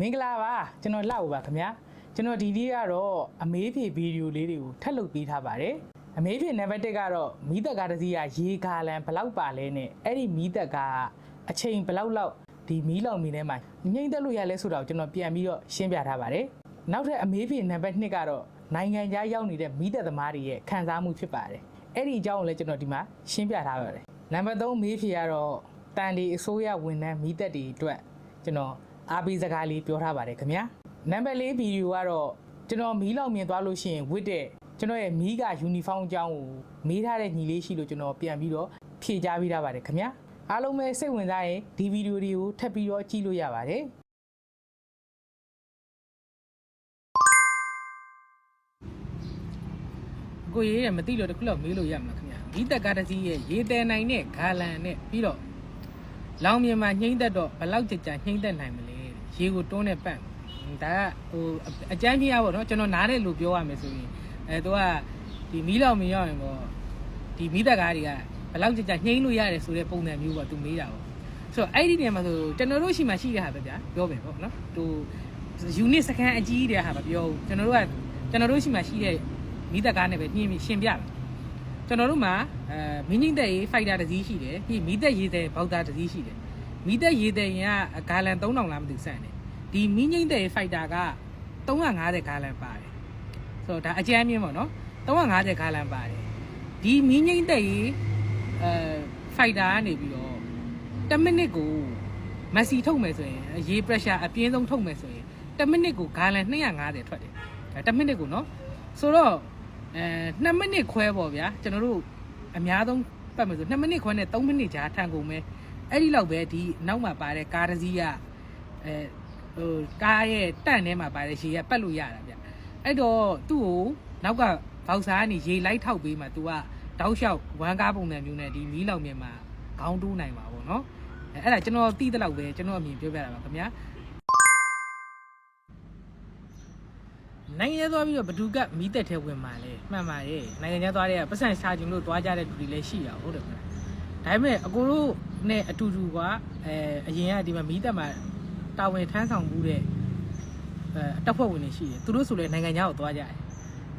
မင်္ဂလာပါကျွန်တော်လှဦးပါခင်ဗျာကျွန်တော်ဒီနေ့ကတော့အမေးဖြေဗီဒီယိုလေးတွေကိုထပ်လုပ်ပေးထားပါတယ်အမေးဖြေနံပါတ်1ကတော့မီးသက်ကားတစ်စီးကရေဂါလန်ဘယ်လောက်ပါလဲနဲ့အဲ့ဒီမီးသက်ကားကအချိန်ဘယ်လောက်လောက်ဒီမီးလောင်မီထဲမှာငိမ့်သက်လို့ရလဲဆိုတော့ကျွန်တော်ပြန်ပြီးတော့ရှင်းပြထားပါတယ်နောက်ထပ်အမေးဖြေနံပါတ်2ကတော့နိုင်ငံခြားရောက်နေတဲ့မီးသက်သမားတွေရဲ့ခံစားမှုဖြစ်ပါတယ်အဲ့ဒီအကြောင်းကိုလည်းကျွန်တော်ဒီမှာရှင်းပြထားပါတယ်နံပါတ်3မေးဖြေကတော့တန်ဒီအစိုးရဝန်ထမ်းမီးသက်တွေအတွက်ကျွန်တော် အားပေးစကားလေးပြောထားပါတယ်ခင်ဗျာနံပါတ်၄ဗီဒီယိုကတော့ကျွန်တော်မီးလောင်မြင်သွားလို့ရှိရင်ဝစ်တဲ့ကျွန်တော်ရဲ့မီးကယူနီဖောင်းအကြောင်းကိုမေးထားတဲ့ညီလေးရှိလို့ကျွန်တော်ပြန်ပြီးတော့ဖြည့်ကြားပေးထားပါတယ်ခင်ဗျာအားလုံးပဲစိတ်ဝင်စားရင်ဒီဗီဒီယိုတွေကိုထပ်ပြီးတော့ကြည့်လို့ရပါတယ်ကိုရေးရမသိလို့တခုလောက်မေးလို့ရမှာခင်ဗျာမီးတက်ကားတစ်စီးရဲ့ရေတဲနိုင်တဲ့ဂါလန်နဲ့ပြီးတော့လောင်မြင်မှာနှိမ့်သက်တော့ဘယ်လောက်ကြကြနှိမ့်သက်နိုင်မလဲ ရေကိုတွန်းနဲ့ပတ်ဒါကဟိုအကြမ်းပြရပါတော့ကျွန်တော်နားတဲ့လူပြောရမယ်ဆိုရင်အဲသူကဒီမီးလောင်မြင်ရောက်ရင်ပေါ့ဒီမီးသက်ကားတွေကဘယ်လောက်ကြကြနှိမ့်လို့ရတယ်ဆိုတဲ့ပုံစံမျိုးပေါ့သူမေးတာပေါ့ဆိုတော့အဲ့ဒီနေရာမှာဆိုကျွန်တော်တို့ရှိမှရှိတဲ့ဟာပဲဗျာပြောမယ်ပေါ့နော်သူ unit စကန်အကြီးတဲ့ဟာမပြောဘူးကျွန်တော်တို့ကကျွန်တော်တို့ရှိမှရှိတဲ့မီးသက်ကားနဲ့ပဲညှင်းပြီးရှင်းပြတယ်ကျွန်တော်တို့မှာအဲမင်းကြီးတဲ့ရေးဖိုက်တာတစ်စီးရှိတယ်ပြီးမီးသက်ရေးတဲ့ဘောက်သားတစ်စီးရှိတယ်မီးသက်ရေးတဲ့ရင်ကဂါလန်3000လားမသိဘူးစမ်းတယ် ဒီမင်းကြီးတဲ့ရေးဖိုက်တာက350ဂါလန်ပါတယ်ဆိုတော့ဒါအကြမ်းမြင့်ပေါ့နော်350ဂါလန်ပါတယ်ဒီမင်းကြီးတဲ့ရေးအဲဖိုက်တာကနေပြီးတော့10မိနစ်ကိုမက်ဆီထုတ်မယ်ဆိုရင်ရေ pressure အပြင်းဆုံးထုတ်မယ်ဆိုရင်10မိနစ်ကိုဂါလန်250ထွက်တယ်အဲ10မိနစ်ကိုနော်ဆိုတော့အဲ2မိနစ်ခွဲပေါ့ဗျာကျွန်တော်တို့အများဆုံးပတ်မယ်ဆို2မိနစ်ခွဲနဲ့3မိနစ်ကြာထန်ကုန်မယ်အဲ့ဒီလောက်ပဲဒီနောက်မှာပါတဲ့ကားတစ်စီးကအဲ ဟိုကားရဲ့တန့်ထဲမှာပါတဲ့ရေကပတ်လို့ရတာဗျအဲ့တော့သူ့ကိုနောက်ကဘောက်စားကနေရေလိုက်ထောက်ပေးမှ तू ကတောက်လျှောက်ဝမ်းကားပုံစံမျိုးနဲ့ဒီမီးလောင်မြင်မှာခေါင်းတိုးနိုင်မှာပေါ့နော်အဲ့ဒါကျွန်တော်သိတဲ့လောက်ပဲကျွန်တော်အမြင်ပြောပြတာပါခင်ဗျာနိုင်ငံသားပြီးတော့ဘဒုကမီးတက်ထဲဝင်มาလဲမှန်ပါရဲ့နိုင်ငံခြားသွားတဲ့ပတ်စံရှာခြင်းလို့သွားကြတဲ့လူတွေလည်းရှိရဟုတ်တယ်မလားဒါပေမဲ့အကိုတို့နဲ့အတူတူကအဲအရင်ကဒီမှာမီးတက်မှာ တာဝန်ထမ်းဆောင်မှုတဲ့အဲတပ်ဖွဲ့ဝင်တွေရှိတယ်သူတို့ဆိုလည်းနိုင်ငံခြားကိုသွားကြတယ်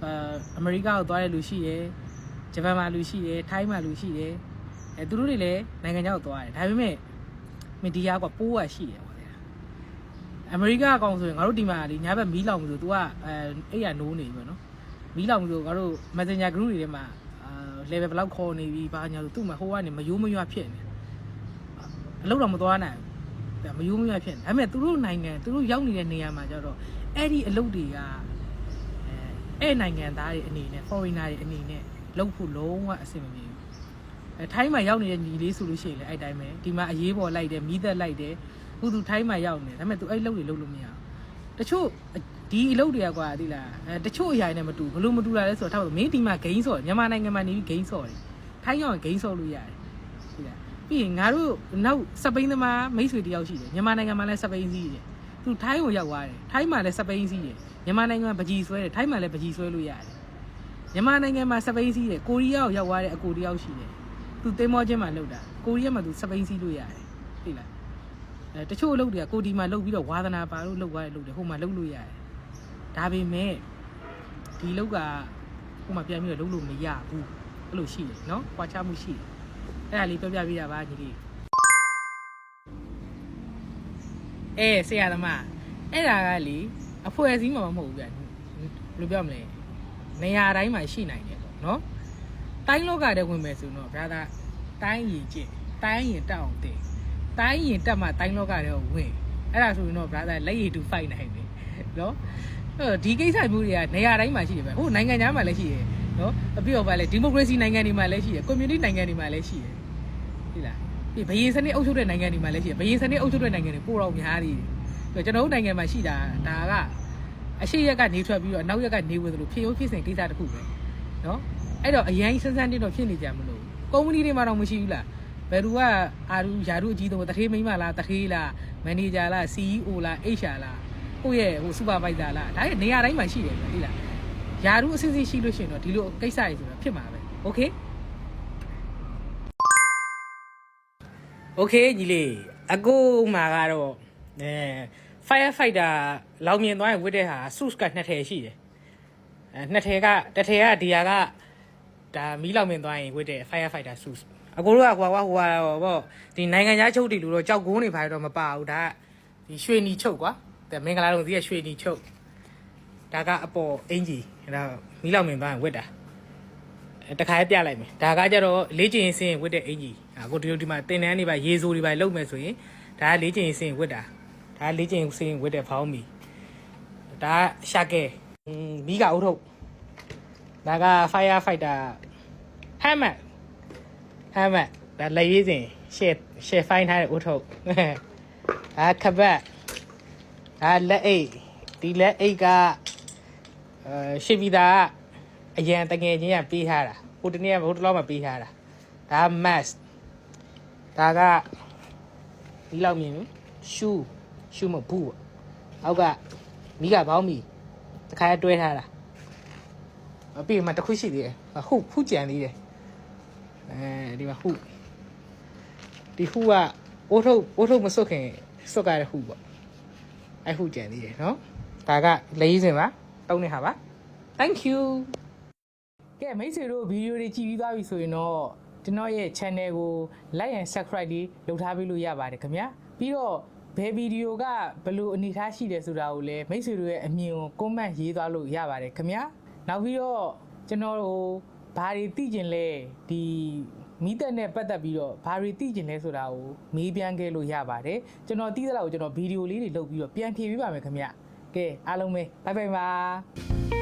အဲအမေရိကကိုသွားတဲ့လူရှိတယ်ဂျပန်မှာလူရှိတယ်ထိုင်းမှာလူရှိတယ်အဲသူတို့တွေလည်းနိုင်ငံခြားကိုသွားတယ်ဒါပေမဲ့မီဒီယာကပိုးရရှိတယ်ပေါ့ဗျာအမေရိကအကောင်ဆိုရင်ငါတို့ဒီမှာဒီညဘက်မီးလောင်လို့ဆို तू ကအဲအဲ့ရနိုးနေပြီပေါ့နော်မီးလောင်လို့ငါတို့ Messenger group တွေထဲမှာအာ level ဘယ်လောက်ခေါ်နေပြီဘာညာဆိုသူ့မှာဟိုကနေမယိုးမရွဖြစ်နေအလုပ်တော့မသွားနိုင်ဘူး မယိုးမရွဖြစ်နေဒါပေမဲ့သူတို့နိုင်ငံသူတို့ရောက်နေတဲ့နေရာမှာကျတော့အဲ့ဒီအလုပ်တွေကအဲအဲ့နိုင်ငံသားတွေအနေနဲ့ foreigner တွေအနေနဲ့လုပ်ဖို့လုံးဝအဆင်မပြေဘူးအဲထိုင်းမှာရောက်နေတဲ့ညီလေးဆိုလို့ရှိရင်လည်းအဲ့တိုင်းပဲဒီမှာအရေးပေါ်လိုက်တယ်မီးသက်လိုက်တယ်ခုသူထိုင်းမှာရောက်နေတယ်ဒါပေမဲ့သူအဲ့လုပ်တွေလုပ်လို့မရဘူးတချို့ဒီအလုပ်တွေကကွာသိလားအဲတချို့အရာတွေနဲ့မတူဘလို့မတူတာလဲဆိုတော့ထားပါမင်းဒီမှာဂိမ်းဆော့မြန်မာနိုင်ငံမှာနေပြီးဂိမ်းဆော့တယ်ထိုင်းရောက်ဂိမ်းဆော့လို့ရတယ်သိလား ပြီးရင်ငါတို့နောက်စပိန်သမားမိတ်ဆွေတယောက်ရှိတယ်မြန်မာနိုင်ငံမှာလည်းစပိန်စီးတယ်သူထိုင်းကိုရောက်သွားတယ်ထိုင်းမှာလည်းစပိန်စီးတယ်မြန်မာနိုင်ငံမှာပကြီးဆွဲတယ်ထိုင်းမှာလည်းပကြီးဆွဲလို့ရတယ်မြန်မာနိုင်ငံမှာစပိန်စီးတယ်ကိုရီးယားကိုရောက်သွားတဲ့အကိုတယောက်ရှိတယ်သူသင်းမောချင်းမှာလောက်တာကိုရီးယားမှာသူစပိန်စီးလို့ရတယ်သိလားအဲတချို့အလုပ်တွေကကိုဒီမှာလုပ်ပြီးတော့ဝါသနာပါလို့လုပ်သွားတဲ့လုပ်တွေဟိုမှာလုပ်လို့ရတယ်ဒါပေမဲ့ဒီလောက်ကဟိုမှာပြန်ပြီးတော့လုပ်လို့မရဘူးအဲ့လိုရှိတယ်နော်ခွာချမှုရှိတယ် အဲ့ဒါလေးပြောပြပေးတာပါညီလေးအဲဆရာသမားအဲ့ဒါကလေအဖွဲ့အစည်းမှာမဟုတ်ဘူးဗျဘယ်လိုပြောမလဲနေရာတိုင်းမှာရှိနိုင်တယ်ပေါ့နော်တိုင်းလောကတည်းဝင်မယ်ဆိုတော့ brother တိုင်းရင်ကျင့်တိုင်းရင်တက်အောင်တင်တိုင်းရင်တက်မှတိုင်းလောကတည်းဝင်အဲ့ဒါဆိုရင်တော့ brother လက်ရည်တူ fight နိုင်တယ်နော်အဲဒီကိစ္စမျိုးတွေကနေရာတိုင်းမှာရှိတယ်ပဲဟိုနိုင်ငံသားမှာလည်းရှိတယ် နော်ပြီးတော့ဗာလဲဒီမိုကရေစီနိုင်ငံတွေမှာလည်းရှိတယ်ကွန်မြူနတီနိုင်ငံတွေမှာလည်းရှိတယ်ဟုတ်လားဒီဘရင်စနစ်အုပ်ချုပ်တဲ့နိုင်ငံတွေမှာလည်းရှိတယ်ဘရင်စနစ်အုပ်ချုပ်တဲ့နိုင်ငံတွေပိုတော့များတယ်ဆိုတော့ကျွန်တော်တို့နိုင်ငံမှာရှိတာဒါကအရှိရက်ကနေထွက်ပြီးတော့အနောက်ရက်ကနေဝင်သလိုဖြစ်ရုံဖြစ်စဉ်ကိစ္စတစ်ခုပဲနော်အဲ့တော့အရင်စန်းစန်းတင်းတော့ဖြစ်နေကြမလို့ကုမ္ပဏီတွေမှာတော့မရှိဘူးလားဘယ်သူကအာရူယာရုအကြီးဆုံးတထေးမိန်းမလားတထေးလားမန်နေဂျာလား CEO လား HR လားကိုယ့်ရဲ့ဟိုစူပါဗိုက်ဇာလားဒါရဲ့နေရာတိုင်းမှာရှိတယ်ပဲဒီလား ယာရုအစစ်စစ်ရှိလို့ရှိရင်တော့ဒီလိုကိစ္စတွေဆိုတာဖြစ်မှာပဲโอเคโอเคညီလေးအကိုမှာကတော့အဲ firefighter လောင်မြင်သွားရင်ဝတ်တဲ့ဟာ suit ကနှစ်ထည်ရှိတယ်အဲနှစ်ထည်ကတစ်ထည်ကဒီဟာကဒါမီးလောင်မြင်သွားရင်ဝတ်တဲ့ firefighter suit အကိုတို့ကဟိုဟာဟိုဟာဟိုဒီနိုင်ငံခြားချုပ်တီလူတော့ကြောက်ကုန်းနေပါတော့မပါဘူးဒါကဒီရွှေနီချုပ်ကွာဒါမင်္ဂလာတုံစီကရွှေနီချုပ် ဒါကအပေါ်အင်ကြီးဒါမီးလောင်မြင်သွားရင်ဝတ်တာတခါပြလိုက်မယ်ဒါကကြတော့လေးကျင်စင်ဝတ်တဲ့အင်ကြီးအခုဒီလိုဒီမှာတင်တန်းနေပါရေဆိုတွေပါလုံမယ်ဆိုရင်ဒါကလေးကျင်စင်ဝတ်တာဒါကလေးကျင်စင်ဝတ်တဲ့ဖောင်းမီဒါကရှာကဲမီးကအုပ်ထုတ်ဒါက fire fighter hammer hammer ဒါလက်ရေးစဉ် share share fine ထားတဲ့အုပ်ထုတ်ဒါခပတ်ဒါလက်အိတ်ဒီလက်အိတ်က အဲရှစ်ဗီတာကအရန်တငယ်ချင်းကပေးထားတာဟိုတနေ့ကဟိုတလောမှပေးထားတာဒါ mask ဒါကဒီလောက်မြင်ရှူးရှူးမဘူးပေါ့အောက်ကမိကဘောင်းမီတခါတွဲထားတာအပြင်မှာတစ်ခုရှိသေးတယ်ဟုဟုကြံသေးတယ်အဲဒီမှာဟုဒီဟုကအိုးထုတ်အိုးထုတ်မစွတ်ခင်စွတ်ကြတဲ့ဟုပေါ့အဲဟုကြံသေးတယ်နော်ဒါကလေးစင်ပါ တောင်းနေတာပါ thank you ကဲမိတ်ဆွေတို့ဗီဒီယိုတွေကြည့်ပြီးသွားပြီဆိုရင်တော့ကျွန်တော်ရဲ့ channel ကို like and subscribe လေးလုပ်ထားပေးလို့ရပါတယ်ခင်ဗျာပြီးတော့ဘယ်ဗီဒီယိုကဘယ်လိုအနေထားရှိတယ်ဆိုတာကိုလည်းမိတ်ဆွေတို့ရဲ့အမြင်ကို comment ရေးသွားလို့ရပါတယ်ခင်ဗျာနောက်ပြီးတော့ကျွန်တော်တို့ဘာတွေသိကျင်လဲဒီမိသက်နဲ့ပတ်သက်ပြီးတော့ဘာတွေသိကျင်လဲဆိုတာကိုမေးပြန်ခဲ့လို့ရပါတယ်ကျွန်တော်သိသလောက်ကိုကျွန်တော်ဗီဒီယိုလေးတွေလုပ်ပြီးတော့ပြန်ဖြေပေးပါမယ်ခင်ဗျာ ကဲအားလုံးပဲဘိုင်ဘိုင်ပါ